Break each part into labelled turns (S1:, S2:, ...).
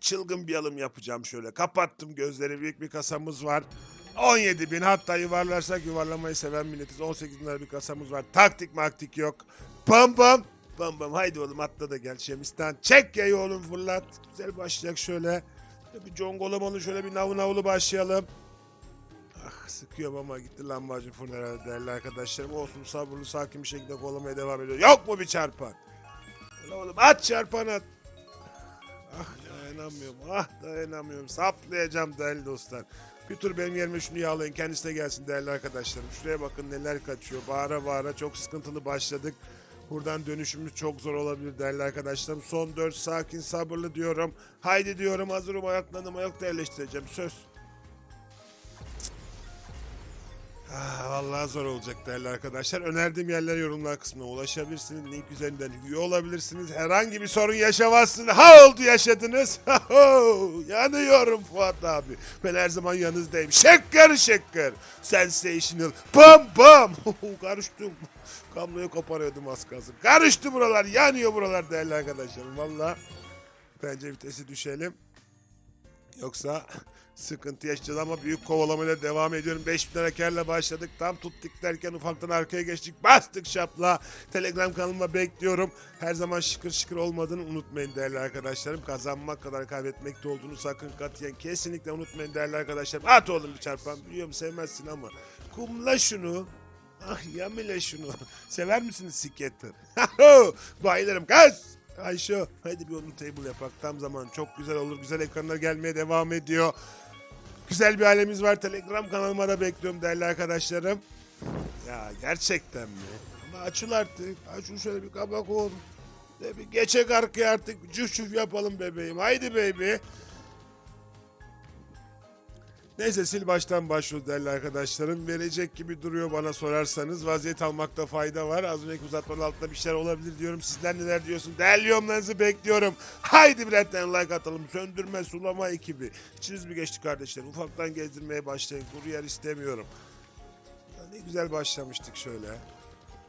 S1: Çılgın bir alım yapacağım şöyle. Kapattım gözleri. Büyük bir kasamız var. 17 bin hatta yuvarlarsak yuvarlamayı seven milletiz. 18 bin lira bir kasamız var. Taktik maktik yok. Pam pam. Pam pam. Haydi oğlum atla da gel Şemistan. Çek yayı oğlum fırlat. Güzel başlayacak şöyle. Bir congolamalı şöyle bir navu navulu başlayalım. Ah sıkıyorum ama gitti lahmacun fırın herhalde değerli arkadaşlarım. Olsun sabırlı sakin bir şekilde kolamaya devam ediyor. Yok mu bir çarpan? Oğlum at çarpan at. Ah dayanamıyorum. Ah dayanamıyorum. Saplayacağım değerli dostlar. Bir tur benim yerime şunu yağlayın. Kendisi de gelsin değerli arkadaşlarım. Şuraya bakın neler kaçıyor. Bağıra bağıra çok sıkıntılı başladık. Buradan dönüşümüz çok zor olabilir değerli arkadaşlarım. Son 4 sakin sabırlı diyorum. Haydi diyorum hazırım ayaklandım ayak da yerleştireceğim. Söz. Ah, vallahi zor olacak değerli arkadaşlar. Önerdiğim yerler yorumlar kısmına ulaşabilirsiniz. Link üzerinden üye olabilirsiniz. Herhangi bir sorun yaşamazsınız. Ha oldu yaşadınız. Yanıyorum Fuat abi. Ben her zaman yanınızdayım. Şeker şeker. Sensational. Bam bam. Karıştım. Kabloyu koparıyordum az kalsın. Karıştı buralar. Yanıyor buralar değerli arkadaşlarım. Valla. Bence vitesi düşelim. Yoksa sıkıntı yaşayacağız ama büyük kovalamayla devam ediyorum. 5 bin lira kârla başladık. Tam tuttuk derken ufaktan arkaya geçtik. Bastık şapla. Telegram kanalıma bekliyorum. Her zaman şıkır şıkır olmadığını unutmayın değerli arkadaşlarım. Kazanmak kadar kaybetmekte olduğunu sakın katiyen kesinlikle unutmayın değerli arkadaşlarım. At oğlum bir çarpan. Biliyorum sevmezsin ama. Kumla şunu. Ah yamile şunu. Sever misiniz sikettir? Bayılırım. Kız. Ayşe hadi bir onu table yapak. Tam zaman çok güzel olur. Güzel ekranlar gelmeye devam ediyor. Güzel bir ailemiz var. Telegram kanalıma da bekliyorum değerli arkadaşlarım. Ya gerçekten mi? Ama açıl artık. Açıl şöyle bir kabak ol. De bir geçek arkaya artık. Cüf cüf yapalım bebeğim. Haydi baby. Neyse sil baştan başlıyoruz değerli arkadaşlarım. Verecek gibi duruyor bana sorarsanız. Vaziyet almakta fayda var. Az önceki uzatmanın altında bir şeyler olabilir diyorum. Sizler neler diyorsun? Değerli yorumlarınızı bekliyorum. Haydi tane like atalım. Söndürme sulama ekibi. İçiniz mi geçti kardeşler? Ufaktan gezdirmeye başlayın. Kuru yer istemiyorum. Ya ne güzel başlamıştık şöyle.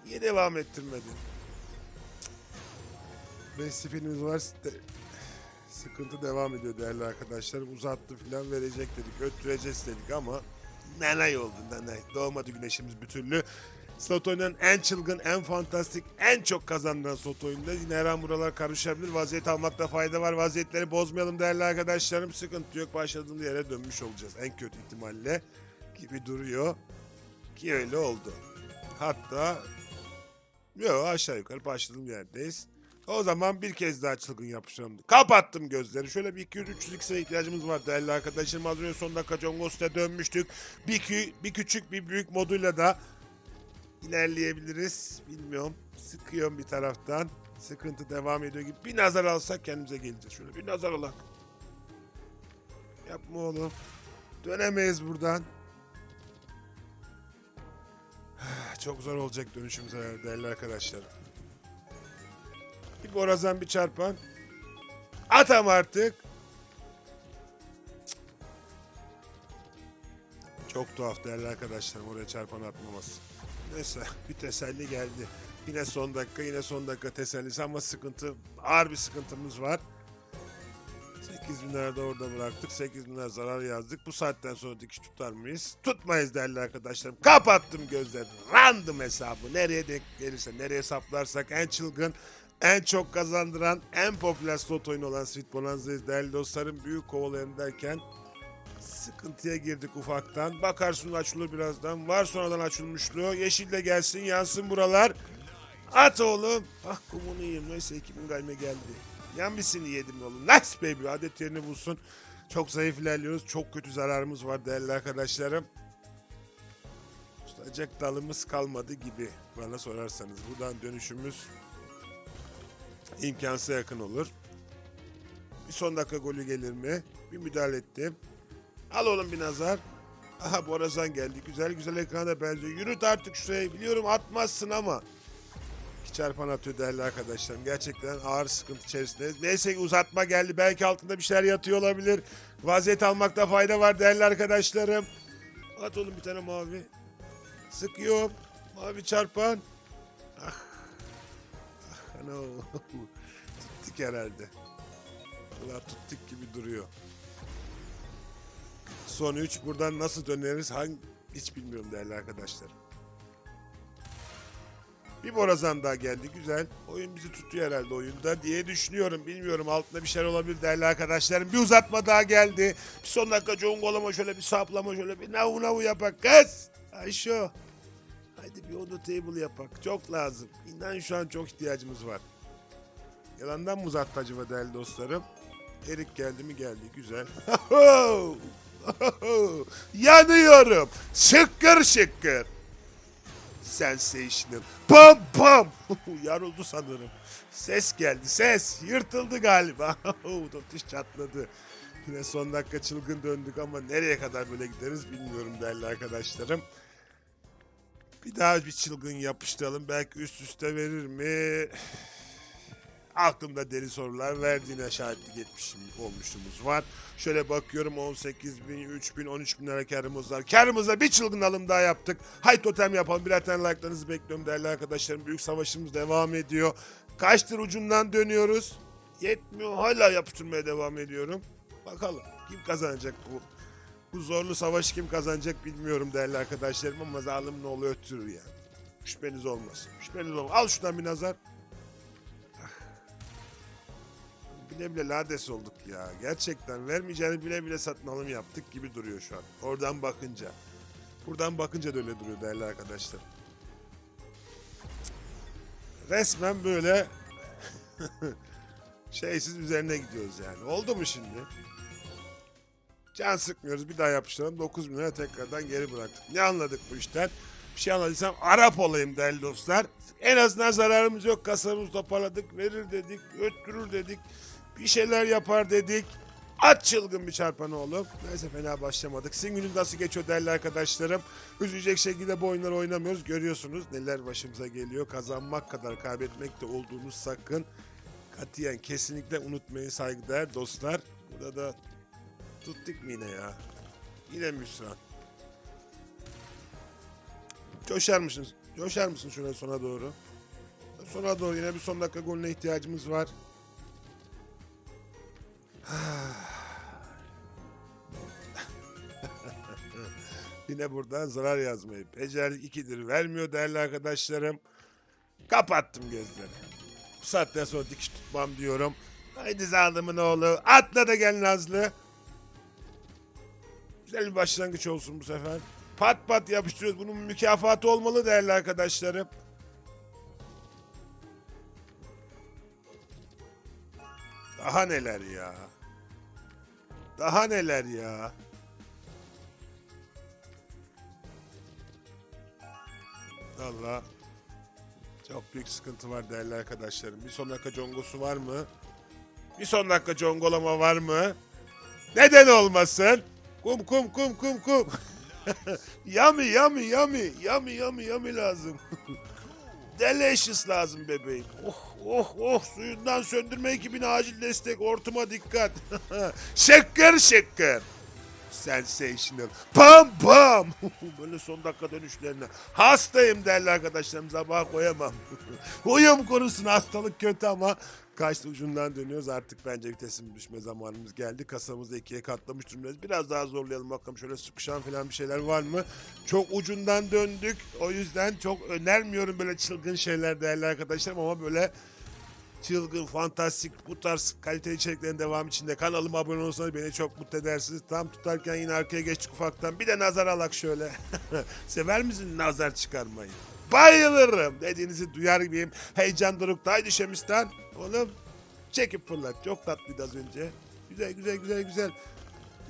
S1: Niye devam ettirmedin? Beş spinimiz var. Sıkıntı devam ediyor değerli arkadaşlar. Uzattı filan verecek dedik. Öttüreceğiz dedik ama nanay oldu nanay. Doğmadı güneşimiz bir türlü. Slot oynayan en çılgın, en fantastik, en çok kazandıran slot oyunda. Yine her an buralar karışabilir. Vaziyet almakta fayda var. Vaziyetleri bozmayalım değerli arkadaşlarım. Sıkıntı yok. Başladığımız yere dönmüş olacağız. En kötü ihtimalle gibi duruyor. Ki öyle oldu. Hatta Yok aşağı yukarı başladığım yerdeyiz. O zaman bir kez daha çılgın yapıştıralım. Kapattım gözleri. Şöyle bir 200-300 x'e ihtiyacımız var değerli arkadaşlarım. Az önce son dakika John Ghost'a dönmüştük. Bir, kü- bir küçük bir büyük moduyla da ilerleyebiliriz. Bilmiyorum. Sıkıyorum bir taraftan. Sıkıntı devam ediyor gibi. Bir nazar alsak kendimize geleceğiz. Şöyle bir nazar alak. Yapma oğlum. Dönemeyiz buradan. Çok zor olacak dönüşümüz herhalde değerli arkadaşlar. Bir borazan bir çarpan. Atam artık. Çok tuhaf değerli arkadaşlarım oraya çarpan atmaması. Neyse bir teselli geldi. Yine son dakika yine son dakika tesellisi ama sıkıntı ağır bir sıkıntımız var. 8 bin lira da orada bıraktık. 8 bin lira zarar yazdık. Bu saatten sonra dikiş tutar mıyız? Tutmayız değerli arkadaşlarım. Kapattım gözleri. Random hesabı. Nereye denk gelirse, nereye saplarsak en çılgın, en çok kazandıran, en popüler slot oyunu olan Sweet Bonanza'yız değerli dostlarım. Büyük kovalayalım derken sıkıntıya girdik ufaktan. Bakarsın açılır birazdan. Var sonradan açılmışlığı. Yeşil de gelsin yansın buralar. At oğlum. Ah kumunu yiyeyim. Neyse 2000 gayme geldi. Yambisini yedim oğlum. Nice baby. Adet yerini bulsun. Çok zayıf ilerliyoruz. Çok kötü zararımız var değerli arkadaşlarım. Tutacak dalımız kalmadı gibi bana sorarsanız. Buradan dönüşümüz imkansıza yakın olur. Bir son dakika golü gelir mi? Bir müdahale ettim. Al oğlum bir nazar. Aha Borazan geldi. Güzel güzel ekrana benziyor. Yürüt artık şuraya. Biliyorum atmazsın ama. İki çarpan atıyor değerli arkadaşlarım. Gerçekten ağır sıkıntı içerisindeyiz. Neyse ki uzatma geldi. Belki altında bir şeyler yatıyor olabilir. Vaziyet almakta fayda var değerli arkadaşlarım. At oğlum bir tane mavi. Sıkıyorum. Mavi çarpan. Ah. Ana. Gittik herhalde. Valla tuttuk gibi duruyor. Son 3 buradan nasıl döneriz hangi hiç bilmiyorum değerli arkadaşlar. Bir borazan daha geldi güzel. Oyun bizi tutuyor herhalde oyunda diye düşünüyorum. Bilmiyorum altında bir şeyler olabilir değerli arkadaşlarım. Bir uzatma daha geldi. Bir son dakika John şöyle bir saplama şöyle bir navu navu yapak kız. Ayşo. Haydi bir oda table yapak. Çok lazım. İnan şu an çok ihtiyacımız var. Yalandan mı uzattı acaba değerli dostlarım? Erik geldi mi geldi güzel. Yanıyorum. Şıkkır şıkkır. Sensational. Pam pam. Yarıldı sanırım. Ses geldi ses. Yırtıldı galiba. Tutuş çatladı. Yine son dakika çılgın döndük ama nereye kadar böyle gideriz bilmiyorum değerli arkadaşlarım. Bir daha bir çılgın yapıştıralım. Belki üst üste verir mi? Aklımda deli sorular verdiğine şahitlik etmişim olmuşluğumuz var. Şöyle bakıyorum 18 bin, 3 bin, 13 bin lira karımız var. Karımıza bir çılgın alım daha yaptık. Hay totem yapalım. Birer tane like'larınızı bekliyorum değerli arkadaşlarım. Büyük savaşımız devam ediyor. Kaçtır ucundan dönüyoruz. Yetmiyor. Hala yapıştırmaya devam ediyorum. Bakalım kim kazanacak bu bu zorlu savaşı kim kazanacak bilmiyorum değerli arkadaşlarım ama zalim ne oluyor ötürür yani. Şüpheniz olmasın. Şüpheniz olmasın. Al şuradan bir nazar. bile bile lades olduk ya. Gerçekten vermeyeceğini bile bile satın alım yaptık gibi duruyor şu an. Oradan bakınca. Buradan bakınca da öyle duruyor değerli arkadaşlar. Resmen böyle şeysiz üzerine gidiyoruz yani. Oldu mu şimdi? Can sıkmıyoruz bir daha yapıştıralım. 9 bin lira tekrardan geri bıraktık. Ne anladık bu işten? Bir şey anladıysam Arap olayım değerli dostlar. En azından zararımız yok. Kasamızı toparladık. Verir dedik. Öttürür dedik. Bir şeyler yapar dedik. At çılgın bir çarpan oğlum. Neyse fena başlamadık. Sizin gününüz nasıl geçiyor değerli arkadaşlarım? Üzülecek şekilde bu oyunları oynamıyoruz. Görüyorsunuz neler başımıza geliyor. Kazanmak kadar kaybetmek de olduğunu sakın katiyen kesinlikle unutmayın saygıdeğer dostlar. Burada da tuttuk mu yine ya? Yine Müsran. Coşar mısınız? Coşar mısın şöyle sona doğru? Sona doğru yine bir son dakika golüne ihtiyacımız var. Yine buradan zarar yazmayı becerdik. ikidir vermiyor değerli arkadaşlarım. Kapattım gözleri. Bu saatten sonra dikiş tutmam diyorum. Haydi zalimin oğlu. Atla da gel Nazlı. Güzel bir başlangıç olsun bu sefer. Pat pat yapıştırıyoruz. Bunun mükafatı olmalı değerli arkadaşlarım. Daha neler ya. Daha neler ya. Valla çok büyük sıkıntı var değerli arkadaşlarım. Bir son dakika congosu var mı? Bir son dakika congolama var mı? Neden olmasın? Kum kum kum kum kum. yummy yummy yummy yummy yummy yummy lazım. Delicious lazım bebeğim. Oh oh oh suyundan söndürme ekibine acil destek ortuma dikkat. şıkkır şıkkır. Sensational. Pam pam. Böyle son dakika dönüşlerine. Hastayım değerli arkadaşlarım. Sabaha koyamam. Uyum konusun hastalık kötü ama kaçtı ucundan dönüyoruz. Artık bence vitesin düşme zamanımız geldi. Kasamızı ikiye katlamış durumdayız. Biraz daha zorlayalım bakalım. Şöyle sıkışan falan bir şeyler var mı? Çok ucundan döndük. O yüzden çok önermiyorum böyle çılgın şeyler değerli arkadaşlarım ama böyle çılgın, fantastik bu tarz kaliteli içeriklerin devam içinde kanalıma abone olursanız beni çok mutlu edersiniz. Tam tutarken yine arkaya geçtik ufaktan. Bir de nazar alak şöyle. Sever misin nazar çıkarmayı? Bayılırım dediğinizi duyar gibiyim. Heyecan dorukta. Haydi Şemistan. Oğlum çekip fırlat. Çok tatlıydı az önce. Güzel güzel güzel güzel.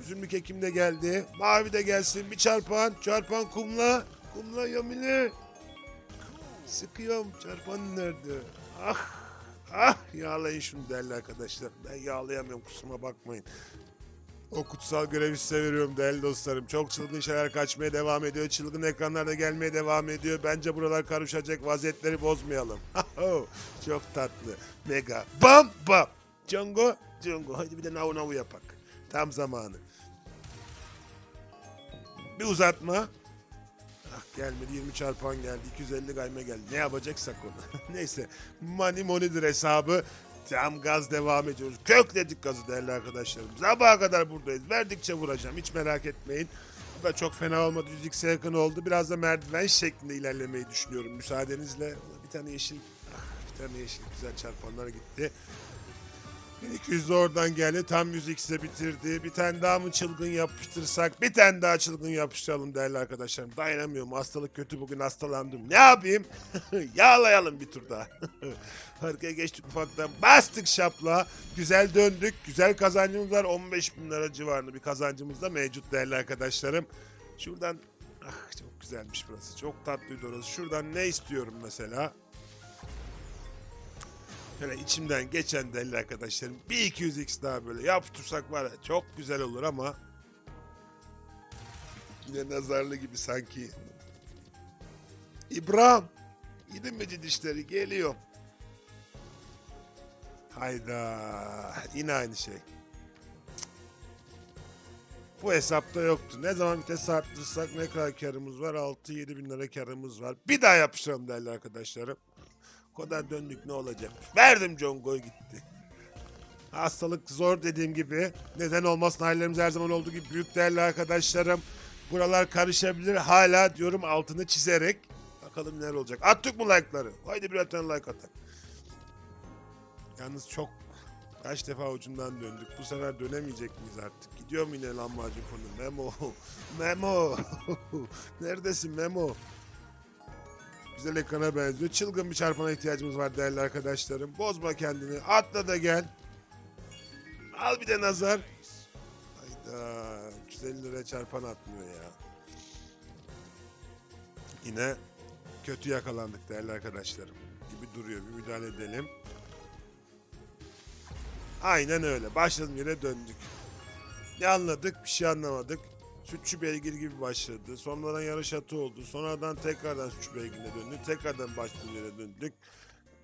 S1: Üzümlü kekim de geldi. Mavi de gelsin. Bir çarpan. Çarpan kumla. Kumla yamile. Sıkıyorum. Çarpan nerede? Ah. Ah yağlayın şunu değerli arkadaşlar. Ben yağlayamıyorum kusuruma bakmayın. O kutsal görevi size veriyorum değerli dostlarım. Çok çılgın şeyler kaçmaya devam ediyor. Çılgın ekranlarda gelmeye devam ediyor. Bence buralar karışacak. Vaziyetleri bozmayalım. Çok tatlı. Mega. Bam bam. Django. Django. Hadi bir de navu navu yapak. Tam zamanı. Bir uzatma. Ah gelmedi 20 çarpan geldi 250 gayme geldi ne yapacaksak onu. Neyse money money'dir hesabı. Tam gaz devam ediyoruz. Kökledik gazı değerli arkadaşlarım. Sabaha kadar buradayız. Verdikçe vuracağım. Hiç merak etmeyin. Bu da çok fena olmadı. 100x'e yakın oldu. Biraz da merdiven şeklinde ilerlemeyi düşünüyorum müsaadenizle. Bir tane yeşil, ah, bir tane yeşil güzel çarpanlar gitti. 1200 de oradan geldi. Tam 100x'e bitirdi. Bir tane daha mı çılgın yapıştırsak? Bir tane daha çılgın yapıştıralım değerli arkadaşlarım. Dayanamıyorum. Hastalık kötü. Bugün hastalandım. Ne yapayım? Yağlayalım bir tur daha. Arkaya geçtik ufaktan. Bastık şapla. Güzel döndük. Güzel kazancımız var. 15 bin lira civarında bir kazancımız da mevcut değerli arkadaşlarım. Şuradan... Ah çok güzelmiş burası. Çok tatlıydı orası. Şuradan ne istiyorum mesela? Şöyle içimden geçen değerli arkadaşlarım bir 200x daha böyle yapıştırsak var ya çok güzel olur ama yine nazarlı gibi sanki. İbrahim yine mi dişleri geliyor. Hayda yine aynı şey. Bu hesapta yoktu. Ne zaman vites arttırsak ne kadar karımız var? 6-7 bin lira karımız var. Bir daha yapıştıralım değerli arkadaşlarım. Kadar döndük ne olacakmış. Verdim Jongo'yu gitti. Hastalık zor dediğim gibi. Neden olmasın hallerimiz her zaman olduğu gibi büyük değerli arkadaşlarım. Buralar karışabilir. Hala diyorum altını çizerek. Bakalım neler olacak. Attık mı like'ları? Haydi birer tane like atak. Yalnız çok kaç defa ucundan döndük. Bu sefer dönemeyecek miyiz artık? Gidiyor mu yine lahmacun konu? Memo. Memo. Neredesin Memo? Güzel ekrana benziyor. Çılgın bir çarpana ihtiyacımız var değerli arkadaşlarım. Bozma kendini. Atla da gel. Al bir de nazar. Hayda. 350 lira çarpan atmıyor ya. Yine kötü yakalandık değerli arkadaşlarım. Gibi duruyor. Bir müdahale edelim. Aynen öyle. Başladığım yere döndük. Ne anladık? Bir şey anlamadık. Sütçü beygir gibi başladı. Sonradan yarış atı oldu. Sonradan tekrardan sütçü beygirine döndük. Tekrardan başladığım yere döndük.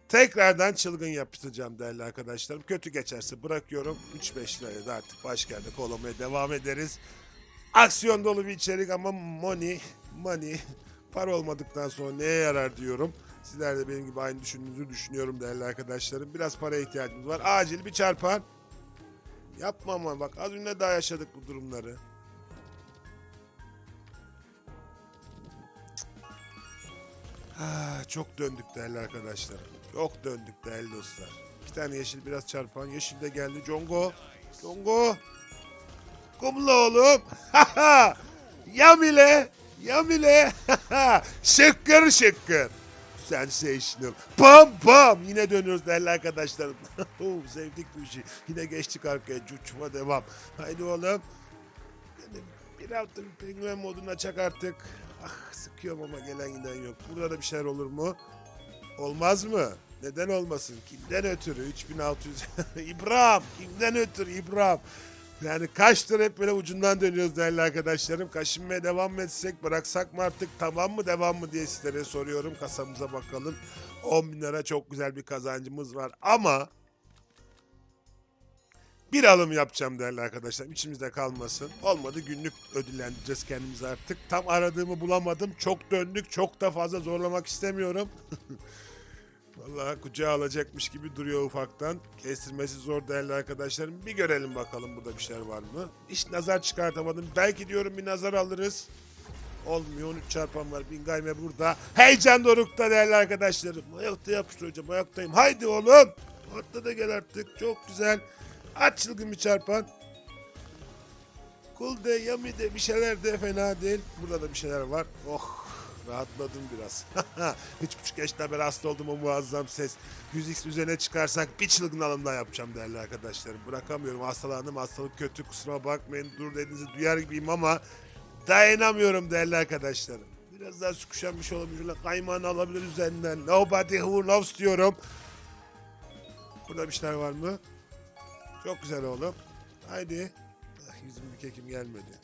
S1: Tekrardan çılgın yapıştıracağım değerli arkadaşlarım. Kötü geçerse bırakıyorum. 3-5 liraya da artık başka yerde kovalamaya devam ederiz. Aksiyon dolu bir içerik ama money, money, para olmadıktan sonra neye yarar diyorum. Sizler de benim gibi aynı düşündüğünüzü düşünüyorum değerli arkadaşlarım. Biraz para ihtiyacımız var. Acil bir çarpan. Yapma ama bak az önce daha yaşadık bu durumları. Çok döndük değerli arkadaşlar. Çok döndük değerli dostlar. Bir tane yeşil biraz çarpan. Yeşil de geldi. Congo. Congo. Kumla oğlum. Yamile. Yamile. şıkkır şıkkır. Sensational. Pam pam. Yine dönüyoruz değerli arkadaşlarım. Sevdik bu işi. Yine geçtik arkaya. Cuçuma devam. Haydi oğlum. Bir hafta bir penguen moduna çak artık. Ah sıkıyorum ama gelen giden yok. Burada da bir şeyler olur mu? Olmaz mı? Neden olmasın? Kimden ötürü? 3600. İbrahim. Kimden ötürü İbrahim? Yani kaçtır hep böyle ucundan dönüyoruz değerli arkadaşlarım. Kaşınmaya devam mı etsek bıraksak mı artık tamam mı devam mı diye sizlere soruyorum. Kasamıza bakalım. 10 bin lira çok güzel bir kazancımız var ama bir alım yapacağım değerli arkadaşlar. İçimizde kalmasın. Olmadı günlük ödüllendireceğiz kendimizi artık. Tam aradığımı bulamadım. Çok döndük. Çok da fazla zorlamak istemiyorum. Vallahi kucağa alacakmış gibi duruyor ufaktan. Kestirmesi zor değerli arkadaşlarım. Bir görelim bakalım burada bir şeyler var mı? Hiç nazar çıkartamadım. Belki diyorum bir nazar alırız. Olmuyor 13 çarpan var. Bingayme burada. Heyecan dorukta değerli arkadaşlarım. Ayakta yapıştır hocam ayaktayım. Haydi oğlum. Atla da gel artık. Çok güzel. Aç çılgın bir çarpan. Kul de yami de bir şeyler de fena değil. Burada da bir şeyler var. Oh rahatladım biraz. Üç buçuk yaşında beri hasta oldum o muazzam ses. 100x üzerine çıkarsak bir çılgın alım daha yapacağım değerli arkadaşlarım. Bırakamıyorum hastalandım hastalık kötü kusura bakmayın dur dediğinizi duyar gibiyim ama dayanamıyorum değerli arkadaşlarım. Biraz daha sıkışan bir şey olabilir. Kaymağını alabilir üzerinden. Nobody who knows diyorum. Burada bir şeyler var mı? Çok güzel oğlum. Haydi. Ah, yüzüm bir kekim gelmedi.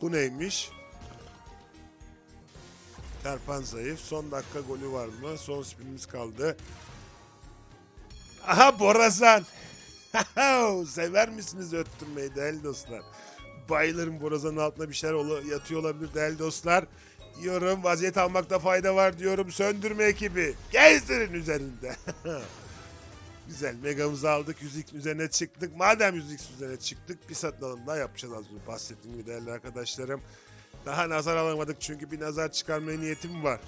S1: Bu neymiş? Terpan zayıf. Son dakika golü var mı? Son spinimiz kaldı. Aha Borazan. Sever misiniz öttürmeyi değerli dostlar? Bayılırım Borazan'ın altında bir şeyler yatıyor olabilir değerli dostlar. Diyorum vaziyet almakta fayda var diyorum. Söndürme ekibi. Gezdirin üzerinde. Güzel. Megamızı aldık. 100x üzerine çıktık. Madem 100x üzerine çıktık bir satın alım daha yapacağız az önce bahsettiğim gibi değerli arkadaşlarım. Daha nazar alamadık çünkü bir nazar çıkarmaya niyetim var.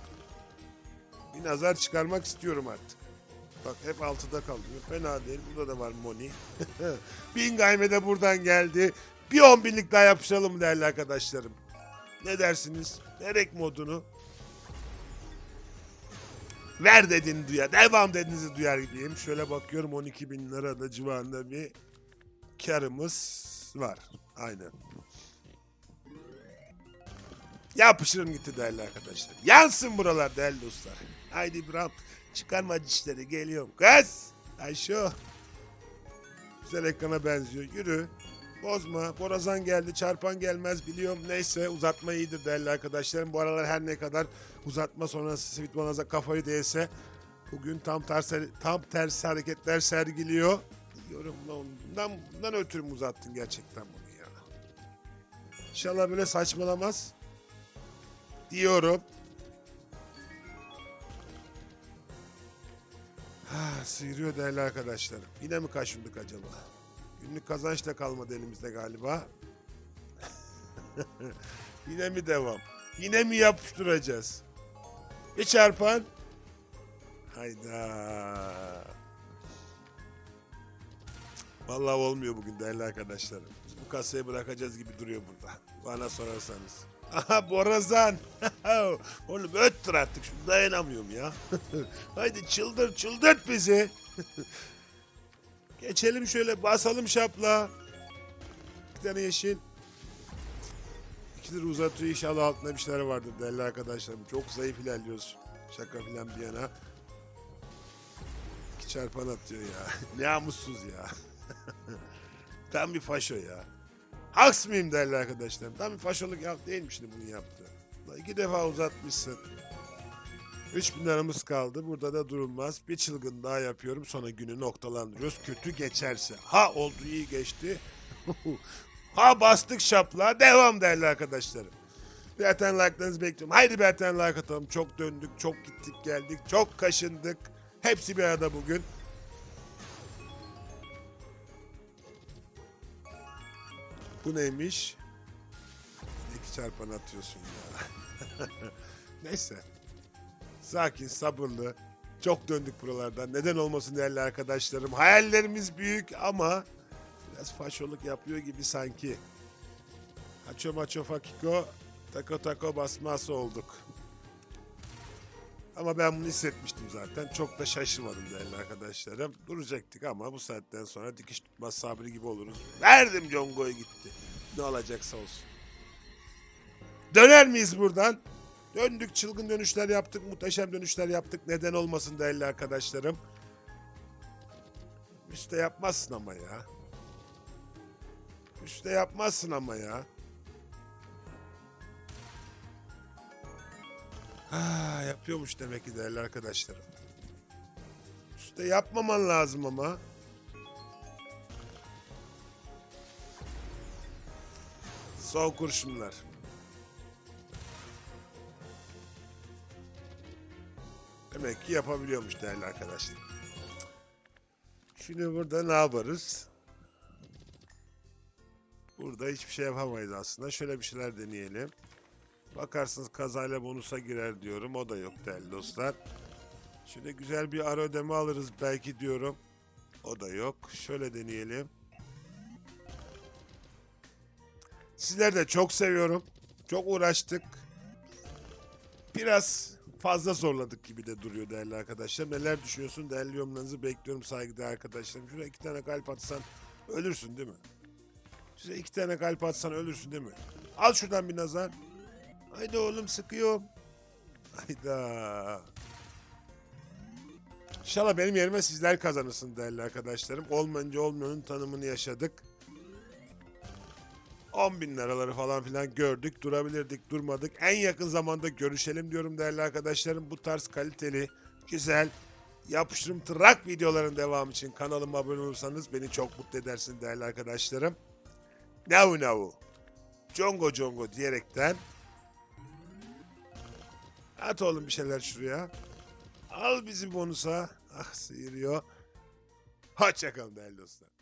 S1: Bir nazar çıkarmak istiyorum artık. Bak hep altıda kalıyor. Fena değil. Burada da var Moni. Bin gayme de buradan geldi. Bir 10 binlik daha yapıştıralım değerli arkadaşlarım. Ne dersiniz? Nerek modunu. Ver dedin duyar. Devam dediğinizi duyar gibiyim. Şöyle bakıyorum 12 bin lira da civarında bir karımız var. Aynen. Yapışırım gitti değerli arkadaşlar. Yansın buralar değerli dostlar. Haydi İbrahim çıkarma dişleri geliyorum. Kız! Ayşo. Güzel ekrana benziyor. Yürü. Bozma. Borazan geldi. Çarpan gelmez biliyorum. Neyse uzatma iyidir değerli arkadaşlarım. Bu aralar her ne kadar uzatma sonrası Sweet kafayı değse bugün tam tersi, tam tersi hareketler sergiliyor. Diyorum lan bundan, ötürü mü uzattın gerçekten bunu ya? İnşallah böyle saçmalamaz. Diyorum. Ha, sıyırıyor değerli arkadaşlarım. Yine mi kaşındık acaba? Günlük kazanç da kalmadı elimizde galiba. Yine mi devam? Yine mi yapıştıracağız? Bir çarpan. Hayda. Vallahi olmuyor bugün değerli arkadaşlarım. Biz bu kasayı bırakacağız gibi duruyor burada. Bana sorarsanız. Aha Borazan. Oğlum öttür artık. Şunu dayanamıyorum ya. Haydi çıldır çıldırt bizi. Geçelim şöyle basalım şapla. Bir tane yeşil. İkidir uzatıyor inşallah altında bir şeyler vardır değerli arkadaşlarım. Çok zayıf ilerliyoruz. Şaka filan bir yana. İki çarpan atıyor ya. ne namussuz ya. Tam bir faşo ya. Haks mıyım değerli arkadaşlarım? Tam bir faşoluk yap değil mi şimdi bunu yaptı? İki defa uzatmışsın. 3000 liramız kaldı. Burada da durulmaz. Bir çılgın daha yapıyorum. Sonra günü noktalandırıyoruz. Kötü geçerse. Ha oldu iyi geçti. ha bastık şapla. Devam değerli arkadaşlarım. Berten like'larınızı bekliyorum. Haydi Berten like atalım. Çok döndük, çok gittik geldik, çok kaşındık. Hepsi bir arada bugün. Bu neymiş? İki çarpan atıyorsun ya. Neyse. Sakin, sabırlı. Çok döndük buralardan. Neden olmasın değerli arkadaşlarım. Hayallerimiz büyük ama biraz faşoluk yapıyor gibi sanki. Haço maço fakiko tako tako basması olduk. Ama ben bunu hissetmiştim zaten. Çok da şaşırmadım değerli arkadaşlarım. Duracaktık ama bu saatten sonra dikiş tutmaz sabri gibi oluruz. Verdim Congo'ya gitti. Ne olacaksa olsun. Döner miyiz buradan? Döndük çılgın dönüşler yaptık, muhteşem dönüşler yaptık. Neden olmasın değerli arkadaşlarım. Üste yapmazsın ama ya. Üste yapmazsın ama ya. Ha, yapıyormuş demek ki değerli arkadaşlarım. Üste yapmaman lazım ama. Son kurşunlar. Demek ki yapabiliyormuş değerli arkadaşlar. Şimdi burada ne yaparız? Burada hiçbir şey yapamayız aslında. Şöyle bir şeyler deneyelim. Bakarsınız kazayla bonusa girer diyorum. O da yok değerli dostlar. Şöyle güzel bir ara ödeme alırız belki diyorum. O da yok. Şöyle deneyelim. Sizleri de çok seviyorum. Çok uğraştık. Biraz fazla zorladık gibi de duruyor değerli arkadaşlar. Neler düşünüyorsun? Değerli yorumlarınızı bekliyorum saygıdeğer arkadaşlarım. Şuraya iki tane kalp atsan ölürsün değil mi? Şuraya iki tane kalp atsan ölürsün değil mi? Al şuradan bir nazar. Haydi oğlum sıkıyorum. Hayda. İnşallah benim yerime sizler kazanırsın değerli arkadaşlarım. Olmayınca olmayanın tanımını yaşadık. 10 bin liraları falan filan gördük. Durabilirdik, durmadık. En yakın zamanda görüşelim diyorum değerli arkadaşlarım. Bu tarz kaliteli, güzel, yapıştırım trak videoların devamı için kanalıma abone olursanız beni çok mutlu edersiniz değerli arkadaşlarım. Navu navu. Congo congo diyerekten At oğlum bir şeyler şuraya. Al bizi bonusa. Ah sıyırıyor. Hoşçakalın değerli dostlar.